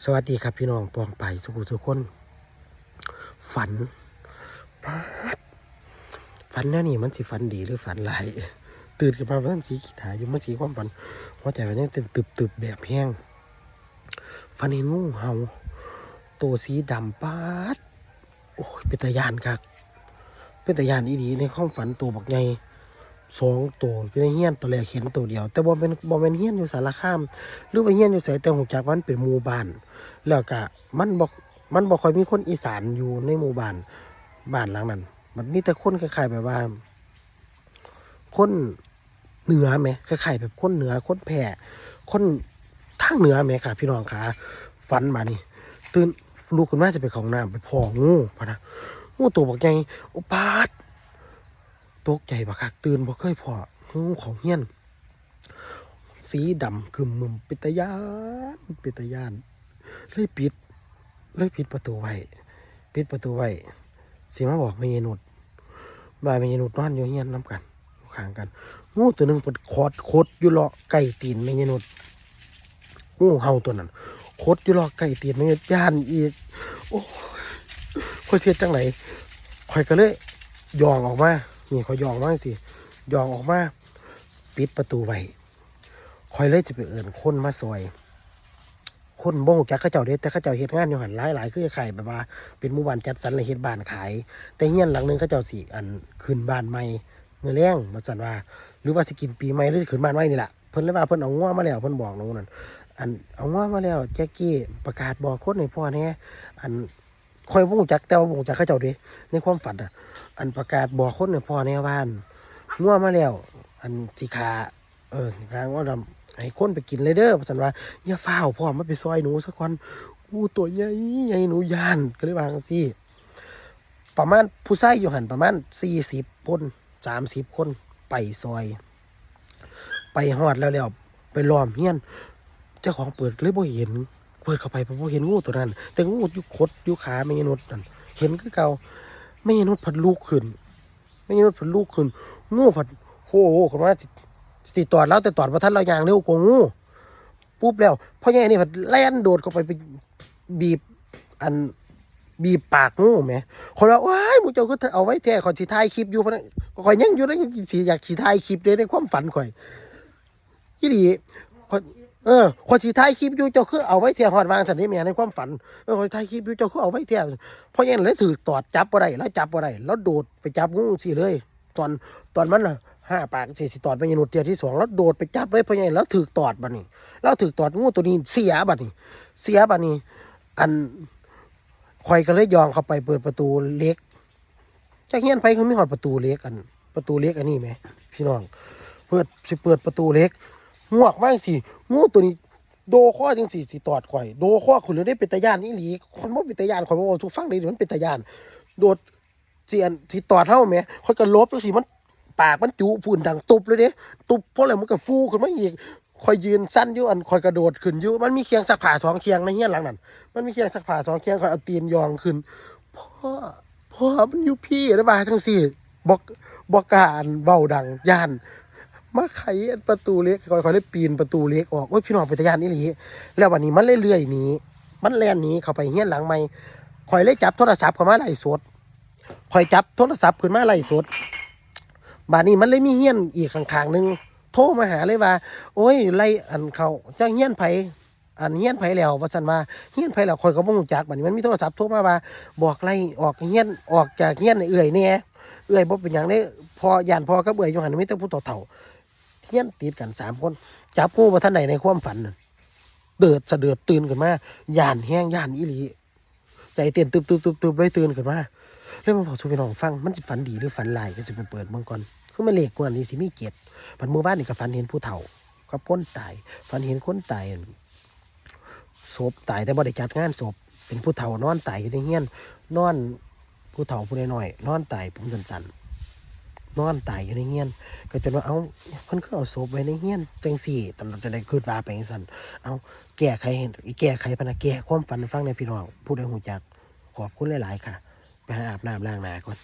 สวัสดีครับพี่น้องปองไปสุขุทุกคน ฝันป๊ดฝันแน่นี่มันสิฝันดีหรือฝันไรายตื่นขึ้นมามันสีขีดหายอยู่มันสีความฝันหัวใจมันยังเต้นตึบตึบแบบแห้งฝันเห็นงูเห่าตัวสีดำป๊าดโอ้ยเป็นตายานครับเป็นตายานอีดีในความฝันตัวบักใหญ่ สองตัวอยู่ในเฮียนตัวแรกเห็นตัวเดียว แต่บ่เป็นบ่เป็นเฮียนอยู่สารคาม หรือว่าเฮียนอยู่ไสแต่หูจักว่ามันเป็นหมู่บ้านแล้วก็มันบ่มันบ่ค่อยมีคนอีสานอยู่ในหมู่บ้านบ้านหลังนั้น มันมีแต่คนคล้ายๆแบบว่า คนเหนือไหมคล้ายๆแบบคนเหนือคนแพร่คนทางเหนือไหมค่ะพี่น้องค่ะฝันมานี่ตื่นลูกขึ้นมาจะไปของน้ำไปพองูพะนะงูตัวบักใหญ่อุปาด ตกใจบักคักตื่นบ่เคยพองูของเฮียน สีดำคือมึมปิตยานปิตยานเลยปิดเลยปิดประตูไว้ปิดประตูไว้สิมาบอกไม่ยนุดบ่ายไม่ยนุดนอนอยู่เฮียนน้ำกันข้างกันงูตัวหนึ่งเปิดคอดคดอยู่เลาะไก่ตีนไม่ยนุดงูเห่าตัวนั้นคดอยู่เลาะไก่ตีนไม่ยนุดย่านอีกโอ้ยข่อยเสียจังไหนข่อยก็เลยยองออกมา นี่ข่อยยองมาสิยองออกมา ปิดประตูไว้คอยเลยจะไปเอื่นคนมาซอย คนโบกจักข้าเจ้าเด้แต่ข้าเจ้าเฮ็ดงานอยู่หันหลายหลายคือขายแบบว่า เป็นหมู่บ้านจัดสรรเลยเฮ็ดบ้านขาย แต่เฮียนหลังนึงข้าเจ้าสิอันขึ้นบ้านใหม่เมื่อแรงมาสั่นว่า หรือว่าสิกินปีใหม่หรือขึ้นบ้านใหม่นี่แหละเพิ่นเลยว่าเพิ่นเอาง้อมาแล้วเพิ่นบอกน้องนั่นอันเอาง้อมาแล้วแจ็คกี้ประกาศบอกคนให้พ่อแน่อัน คอยบ่ฮู้จักแต่ว่าบ่ฮู้จักเข้าเจ้าเด้ในความฝันอะ อันประกาศบอกคนให้พ่อแน่ว่านง้อมาแล้ว อันสิขาเออสิขาว่าดำให้คนไปกินเลยเด้อสันว่าอย่าฟ้าวพ่อมาไปซอยหนูสักคนอู้ตัวใหญ่ใหญ่หนูยานก็เลยวางซี่ประมาณผู้ชายอยู่หันประมาณสี่สิบคนสามสิบคนไปซอย ไปฮอดแล้วแล้วไปล้อมเฮียนเจ้าของเปิดเลยบ่เห็น เปิดเข้าไปบ่เห็นงูตัวนั้น แต่งูอยู่คดอยู่ขาไม่ยนุษนั่นเห็นคือเก่าไม่ยนุษพัดลูกขึ้น ไม่ยนุษพัดลูกขึ้น งูพัดโหโหคนว่าติดตอดแล้วแต่ตอดว่าท่านเราอย่างเร็วกว่างูปุ๊บแล้วพ่อใหญ่นี่ผัดแล่นโดดเข้าไปไปบีบอันบีบปากงูแหมคนว่าว้ายมูเจ้าก็เอาไว้แท้ขอยสิถ่ายคลิปอยู่พะนะข่อยยังอยู่แล้วยังสิอยากสิถ่ายคลิปเลยในความฝันข่อยยี่ดีข่อย เออข่อยสิถ่ายคลิปอยู่เจ้าคือเอาไว้แท้ฮอดวางสันนี่แม่ในความฝันเออข่อยถ่ายคลิปอยู่เจ้าคือเอาไว้แท้พ่อใหญ่เลยถือตอดจับบ่ได้แล้วจับบ่ได้แล้วโดดไปจับงูสิเลย ตอนตอนมันห้าปากสี่สิตอดไปยนุดเดียวที่สองแล้วโดดไปจับเลยเพ่อใหญ่แล้วถือตอดบัดนี้แล้วถือตอดงูตัวนี้เสียบัดนี้ เสียบัดนี้ อันคอยก็เลยยองเข้าไปเปิดประตูเล็กจากเฮียไปเขาไม่หอดประตูเล็กอัน ประตูเล็กอันนี้ไหมพี่น้องเปิดสิเปิดประตูเล็ก งวกมากสิงูตัวนี้ โดข้อจังสี่สิตอดข่อย โดข้อคุณเลยได้เป็นตะยานนี่หลีคนว่เป็นตะยานข่อยบอกทุกฟังเลยมันเป็นตะยาน โดดเสียนสิตอดเท่าไหมข่อยก็ลบจังสิมันปากมันจุพูนดังตุบเลยเด้ตุบเพราะอะไรมันก็ฟูขึ้นมาอีกคอยยืนสั้นอยู่อันคอยกระโดดขึ้นอยู่มันมีเคียงสักผ้าสองเคียงในเฮียหลังนั้น มันมีเคียงสักผ้าสองเคียงคอยเอาตีนยองขึ้นพ่อพ่อมันอยู่พี่ระบายทั้งสี่บอกบอกการเบาดังย่าน มาไขประตูเล็กคอยคอยได้ปีนประตูเล็กออกโอ้ยพี่น้องเป็นตะยานนี่หลีแล้ววันนี้มันเรื่อยๆนี้ มันแล่นนี้เข้าไปเฮี้ยนหลังไม่คอยเลยจับโทรศัพท์เข้ามาไล่สดคอยจับโทรศัพท์ขึ้นมาไล่สดบาดนี้มันเลยมีเฮี้ยนอีกข้างๆหนึงโทรมาหาเลยว่า โอ้ยไล่อันเขาเจ้าเฮี้ยนไผอันเฮี้ยนไผแล้วว่าซั่นว่าเฮี้ยนไผแล้วคอยก็บ่รู้จักบัดนี้มันมีโทรศัพท์โทรมาว่า บอกไล่ออกเฮี้ยนออกจากเฮี้ยนเอื่อยแหน่เอื่อยบ่เป็นหยังเด้พอย่านพอกับเอื่อยอยู่หันมีแต่ผู้เฒ่า ฮียนติดกันสามคน จับผู้บ่ทันใดในความฝันเดือดสะเดือดตื่นขึ้นมาย่านแห้งย่านอีหลีใจเต้นตึบๆๆๆเลยตื่นขึ้นมาเรื่องมันบอกสู่พี่น้องฟังมันสิฝันดีหรือฝันลายก็จะไปเปิดเมืองก่อนคือมันเลขกว่านี้สิมีเกียรติพันหมู่บ้านนี่ก็ฝันเห็นผู้เฒ่ากับพ้นตายฝันเห็นคนตายศพตายแต่บ่ได้จัดงานศพเป็นผู้เฒ่านอนตายอยู่ในเฮียนนอนผู้เฒ่าผู้น้อยนอนตายผมสันๆ นอนตายอยู่ในเงียนก็จนว่าเอาเพิ่นก็เอาศพไว้ในเงียนจังสี่ตำรวจจะได้คืดว่าไปจังซั่นเอาแก้ไขเห้แก้ไขพนักแก้ความฝันให้ฟังในพี่น้องผู้ใดหูจักขอบคุณหลายๆค่ะ ไปหาอาบน้ำล้างหน้าก่อน